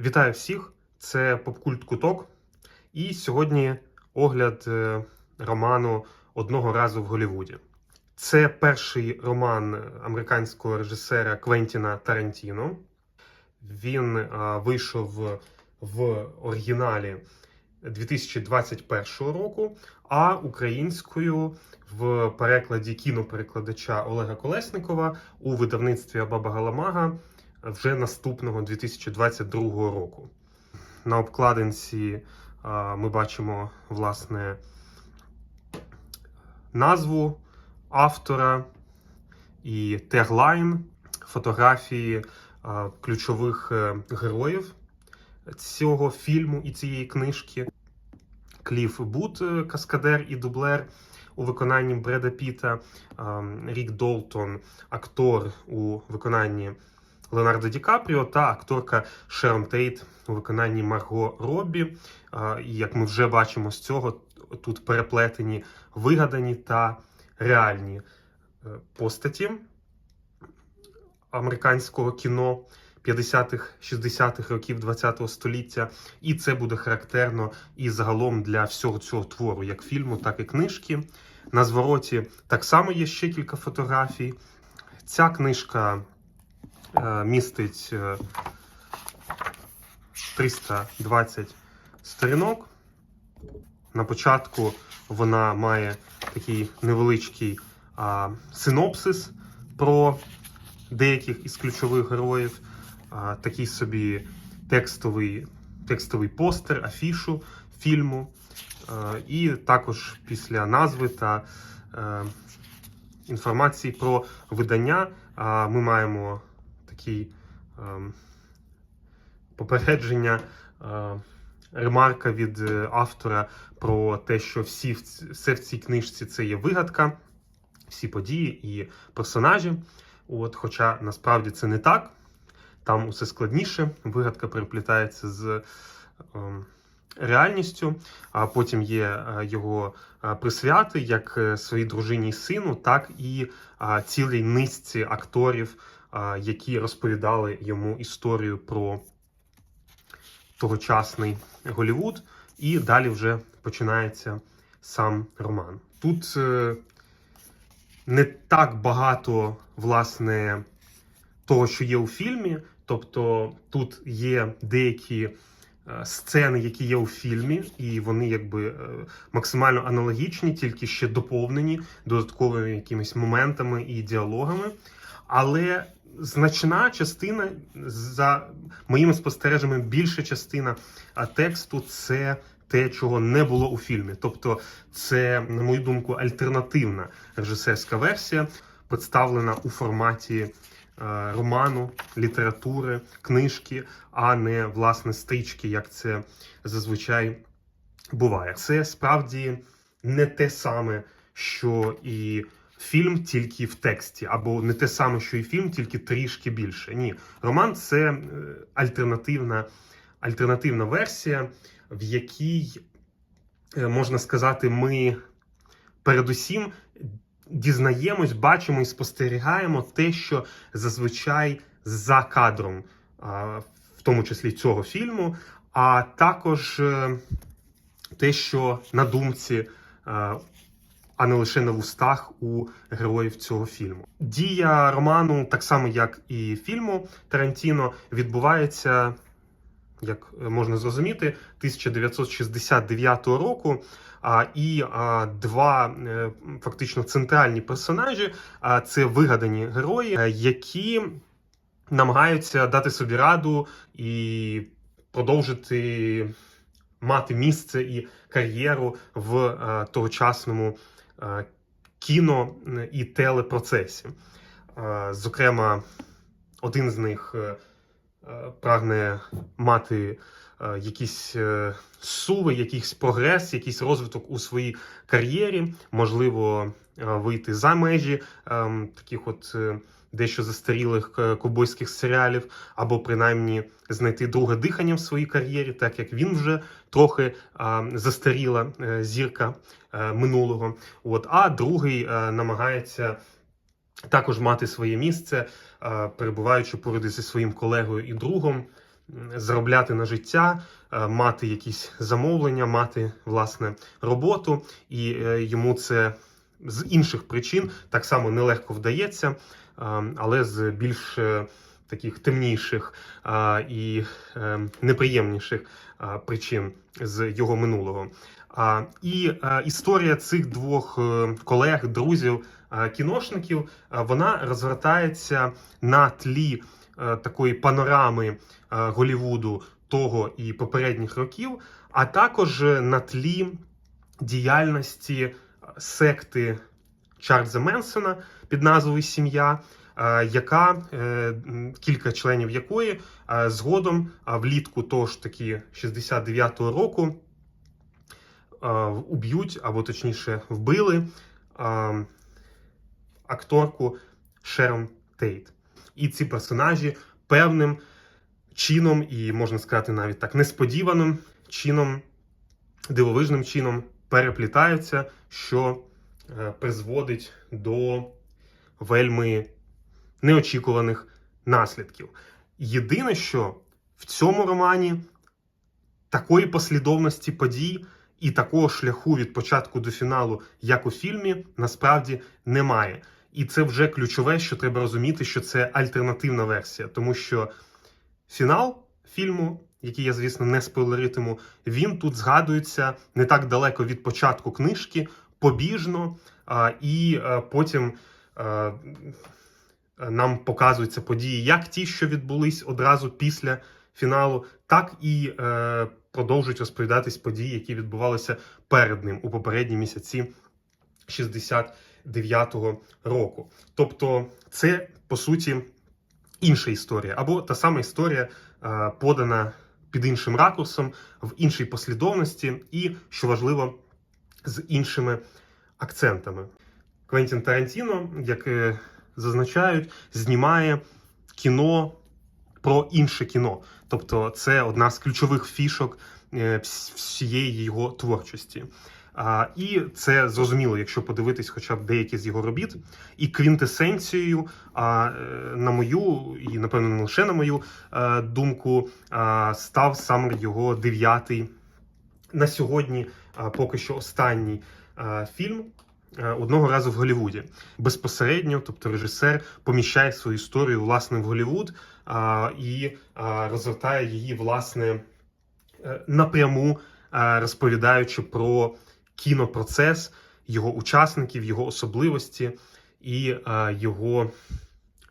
Вітаю всіх! Це Попкульт Куток. І сьогодні огляд е, роману Одного разу в Голлівуді. Це перший роман американського режисера Квентіна Тарантіно. Він е, вийшов в оригіналі 2021 року, а українською в перекладі кіноперекладача Олега Колесникова у видавництві Абаба Галамага вже наступного 2022 року. На обкладинці ми бачимо власне назву автора і теглайн фотографії ключових е, героїв цього фільму і цієї книжки. Кліф Бут, е, каскадер і дублер у виконанні Бреда Піта, Рік Долтон, актор у виконанні Леонардо Ді Капріо та акторка Шерон Тейт у виконанні Марго Роббі. І як ми вже бачимо з цього, тут переплетені вигадані та реальні е, постаті американського кіно 50-х, 60-х років 20-го століття. І це буде характерно і загалом для всього цього твору, як фільму, так і книжки. На звороті так само є ще кілька фотографій. Ця книжка містить е, 320 сторінок. На початку вона має такий невеличкий а, синопсис про деяких із ключових героїв, а, такий собі текстовий, текстовий постер, афішу фільму. А, і також після назви та е, інформації про видання а, ми маємо такий ем, попередження, е, ремарка від е, автора про те, що всі все в цій книжці це є вигадка, всі події і персонажі. От, хоча насправді це не так. Там усе складніше, вигадка переплітається з ем, реальністю. А потім є е, його присвяти як своїй дружині і сину, так і цілій низці акторів, які розповідали йому історію про тогочасний Голівуд. І далі вже починається сам роман. Тут е, не так багато, власне, того, що є у фільмі. Тобто тут є деякі е, сцени, які є у фільмі, і вони якби е, максимально аналогічні, тільки ще доповнені додатковими якимись моментами і діалогами. Але значна частина, за моїми спостереженнями, більша частина тексту це те, чого не було у фільмі. Тобто, це, на мою думку, альтернативна режисерська версія, представлена у форматі е, роману, літератури, книжки, а не власне стрічки, як це зазвичай буває. Це справді не те саме, що і фільм, тільки в тексті, або не те саме, що і фільм, тільки трішки більше. Ні, роман це е, альтернативна, альтернативна версія, в якій, е, можна сказати, ми передусім дізнаємось, бачимо і спостерігаємо те, що зазвичай за кадром, в тому числі цього фільму, а також е, те, що на думці, а не лише на вустах у героїв цього фільму. Дія роману, так само як і фільму Тарантіно, відбувається. Як можна зрозуміти, 1969 року. А, і а, два е, фактично центральні персонажі а, це вигадані герої, е, які намагаються дати собі раду і продовжити мати місце і кар'єру в е, тогочасному кіно і телепроцесі. Е, Зокрема, один з них е, е, прагне мати е, якісь е, суви, якийсь прогрес, якийсь розвиток у своїй кар'єрі, можливо, е, вийти за межі ем, таких от е, дещо застарілих е, ковбойських серіалів, або принаймні знайти друге дихання в своїй кар'єрі, так як він вже трохи е, застаріла е, зірка минулого. От, а другий намагається. Також мати своє місце, перебуваючи поруч зі своїм колегою і другом, заробляти на життя, мати якісь замовлення, мати власне роботу, і йому це з інших причин так само нелегко вдається, але з більш е, таких темніших і е, неприємніших причин з його минулого. І е, історія цих двох колег, друзів, кіношників, вона розвертається на тлі такої панорами Голівуду того і попередніх років, а також на тлі діяльності секти Чарльза Менсона під назвою Сім'я, е, яка е, кілька членів якої е, згодом влітку того ж таки 69-го року уб'ють, або точніше вбили акторку Шерон Тейт. І ці персонажі певним чином, і можна сказати, навіть так несподіваним чином, дивовижним чином переплітаються, що призводить до вельми неочікуваних наслідків. Єдине, що в цьому романі такої послідовності подій і такого шляху від початку до фіналу, як у фільмі, насправді немає. І це вже ключове, що треба розуміти, що це альтернативна версія, тому що фінал фільму, який я, звісно, не спойлеритиму, він тут згадується не так далеко від початку книжки, побіжно, і а, потім нам показуються події, як ті, що відбулись одразу після фіналу, так і е, продовжують розповідатись події, які відбувалися перед ним у попередні місяці 69-го року. Тобто, це по суті інша історія, або та сама історія е, подана під іншим ракурсом, в іншій послідовності, і що важливо, з іншими акцентами. Квентін Тарантіно, як е, зазначають, знімає кіно про інше кіно. Тобто, це одна з ключових фішок е, всієї його творчості. А, і це зрозуміло, якщо подивитись хоча б деякі з його робіт. І квінтесенцією, а, е, на мою, і напевно не лише на мою думку, а, став саме його дев'ятий на сьогодні, а, поки що останній а, фільм. Е, Одного разу в Голлівуді безпосередньо, тобто режисер поміщає свою історію власне в Голлівуд а, і а, розвертає її власне е, напряму, е, розповідаючи про кінопроцес, його учасників, його особливості і його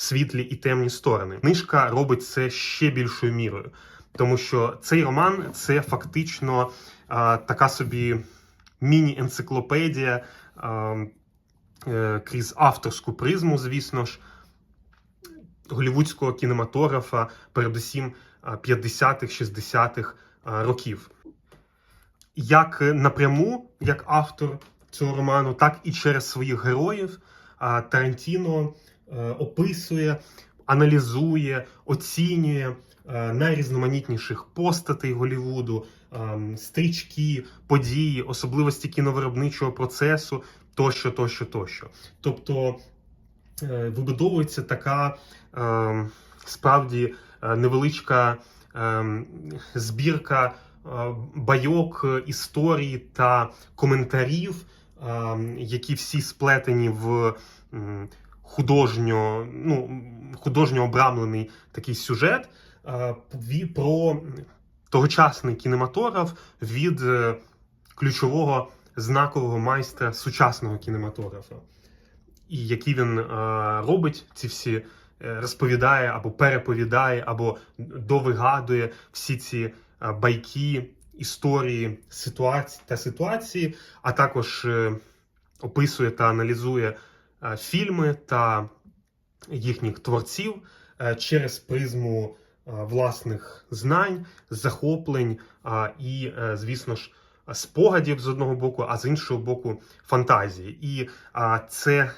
світлі і темні сторони. Книжка робить це ще більшою мірою, тому що цей роман це фактично е, така собі міні-енциклопедія крізь авторську призму, звісно ж, голівудського кінематографа, передусім е, 50-х, 60-х е, років. Як напряму, як автор цього роману, так і через своїх героїв Тарантіно е, описує, аналізує, оцінює е, найрізноманітніших постатей Голлівуду, ем, стрічки, події, особливості кіновиробничого процесу тощо, тощо, тощо. Тобто е, вибудовується така е, справді е, невеличка е, збірка е, байок, історій та коментарів, які всі сплетені в художньо, ну, художньо обрамлений такий сюжет про тогочасний кінематограф від е, ключового знакового майстра сучасного кінематографа. І які він е, робить ці всі е, розповідає або переповідає, або довигадує всі ці байки, історії ситуації та ситуації, а також описує та аналізує фільми та їхніх творців через призму власних знань, захоплень і, е, звісно ж, спогадів з одного боку, а з іншого боку, фантазії. І це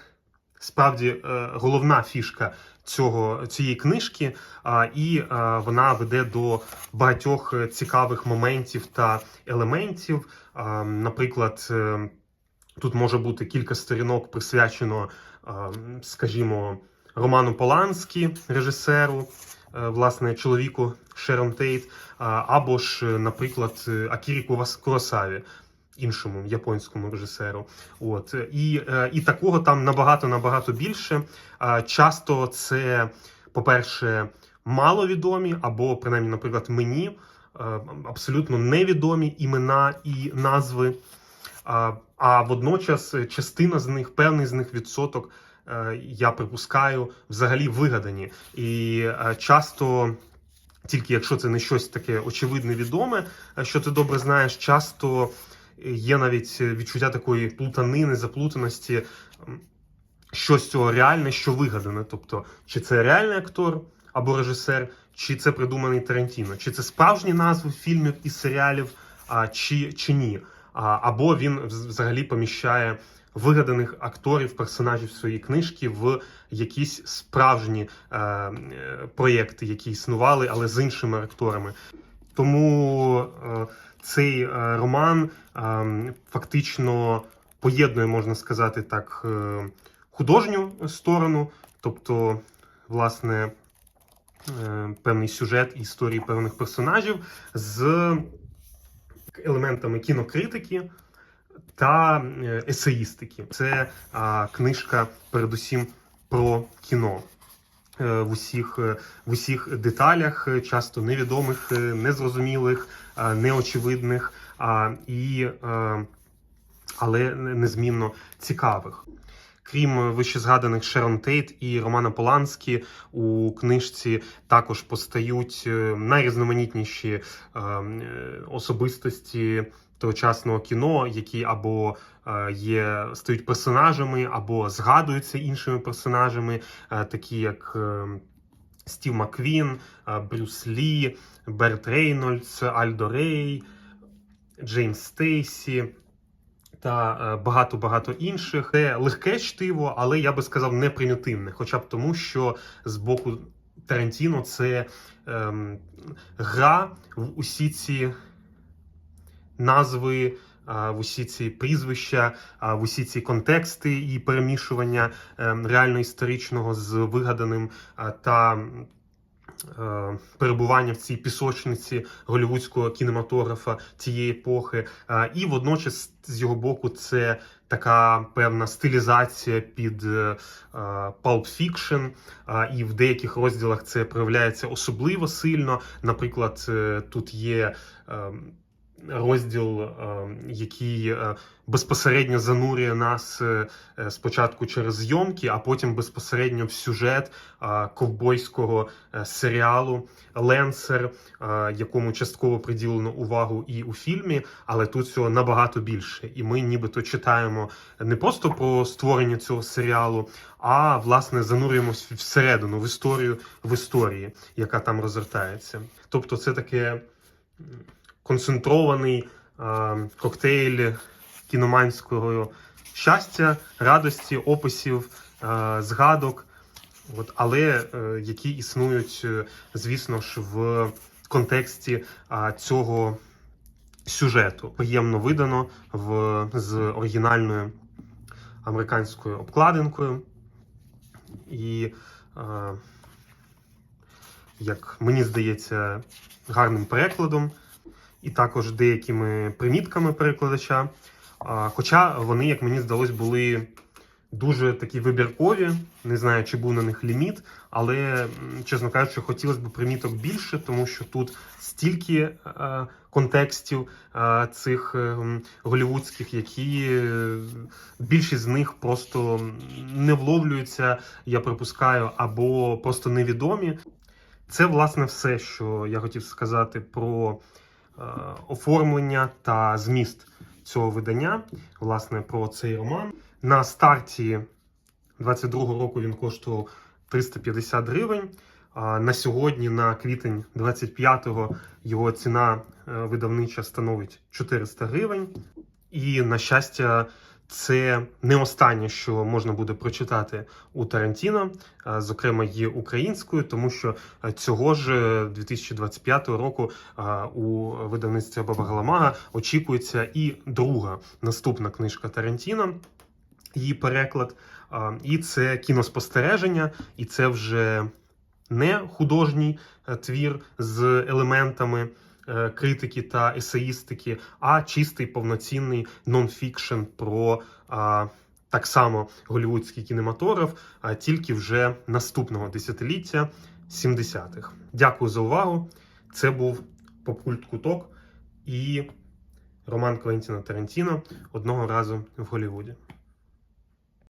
справді е, головна фішка цього цієї книжки, і е, вона веде до багатьох цікавих моментів та елементів. Наприклад, тут може бути кілька сторінок присвячено, скажімо, Роману Поланські, режисеру. Е, власне чоловіку Шерон Тейт, або ж, е, наприклад, е, Акірі Куросаві, іншому японському режисеру. От і, і такого там набагато набагато більше. Часто це, по-перше, маловідомі, або принаймні, наприклад, мені абсолютно невідомі імена і назви. А, водночас частина з них, певний з них відсоток, я припускаю, взагалі вигадані. І е, часто, тільки якщо це не щось таке очевидне відоме, е, що ти добре знаєш, часто є навіть відчуття такої плутанини, заплутаності, м, що з цього реальне, що вигадане. Тобто, чи це реальний актор або режисер, чи це придуманий Тарантіно, чи це справжні назви фільмів і серіалів, а, чи, чи ні. Або він взагалі поміщає вигаданих акторів, персонажів своєї книжки в якісь справжні е, проєкти, які існували, але з іншими акторами. Тому е, цей е, роман е, фактично поєднує, можна сказати так, е, художню сторону, тобто, власне, е, певний сюжет і історії певних персонажів з елементами кінокритики та е, есеїстики. Це книжка, передусім, про кіно. Е, В усіх, е, в усіх деталях, часто невідомих, незрозумілих, неочевидних, і, але незмінно цікавих. Крім вище згаданих Шерон Тейт і Романа Поланські, у книжці також постають найрізноманітніші особистості тогочасного кіно, які або е, є стають персонажами, або згадуються іншими персонажами, е, такі як е, Стів Маквін, Брюс Лі, Берт Рейнольдс, Альдо Рей, Джеймс Стейсі та багато багато інших. Це легке чтиво, але я би сказав не примітивне, хоча б тому, що з боку Тарантіно це ем, гра в усі ці назви, в усі ці прізвища, в усі ці контексти і перемішування ем, реально історичного з вигаданим та е, перебування в цій пісочниці голівудського кінематографа тієї епохи. І водночас з його боку це така певна стилізація під е, е, Pulp Fiction, і в деяких розділах це проявляється особливо сильно. Наприклад, е, тут є. Розділ, е, який е, безпосередньо занурює нас е, спочатку через зйомки, а потім безпосередньо в сюжет ковбойського серіалу Ленсер, якому частково приділено увагу і у фільмі, але тут цього набагато більше. І ми нібито читаємо не просто про створення цього серіалу, а власне занурюємось всередину в історію в історії, яка там розгортається. Тобто, це таке концентрований е, коктейль кіноманського щастя, радості, описів, е, згадок, от, але е, які існують, е, звісно ж, в контексті е, цього сюжету. Приємно видано в, з оригінальною американською обкладинкою. І, е, як мені здається, гарним перекладом, і також деякими примітками перекладача. Хоча вони, як мені здалось, були дуже такі вибіркові. Не знаю, чи був на них ліміт, але, чесно кажучи, хотілося б приміток більше, тому що тут стільки е, контекстів е, цих е, голівудських, які більшість з них просто не вловлюються, я припускаю, або просто невідомі. Це, власне, все, що я хотів сказати про оформлення та зміст цього видання, власне, про цей роман. На старті 22-го року він коштував 350 гривень. На сьогодні, на квітень 25-го, його ціна е, видавнича становить 400 гривень. І, на щастя, це не останнє, що можна буде прочитати у Тарантіно, е, зокрема є українською, тому що е, цього ж е, 2025 року е, у видавництві Баба Галамага очікується і друга наступна книжка Тарантіно, її переклад. І це кіноспостереження, і це вже не художній твір з елементами критики та есеїстики, а чистий повноцінний нонфікшн про так само голівудський кінематограф, а тільки вже наступного десятиліття 70-х. Дякую за увагу. Це був Попкульт Куток і роман Квентіна Тарантіно одного разу в Голлівуді.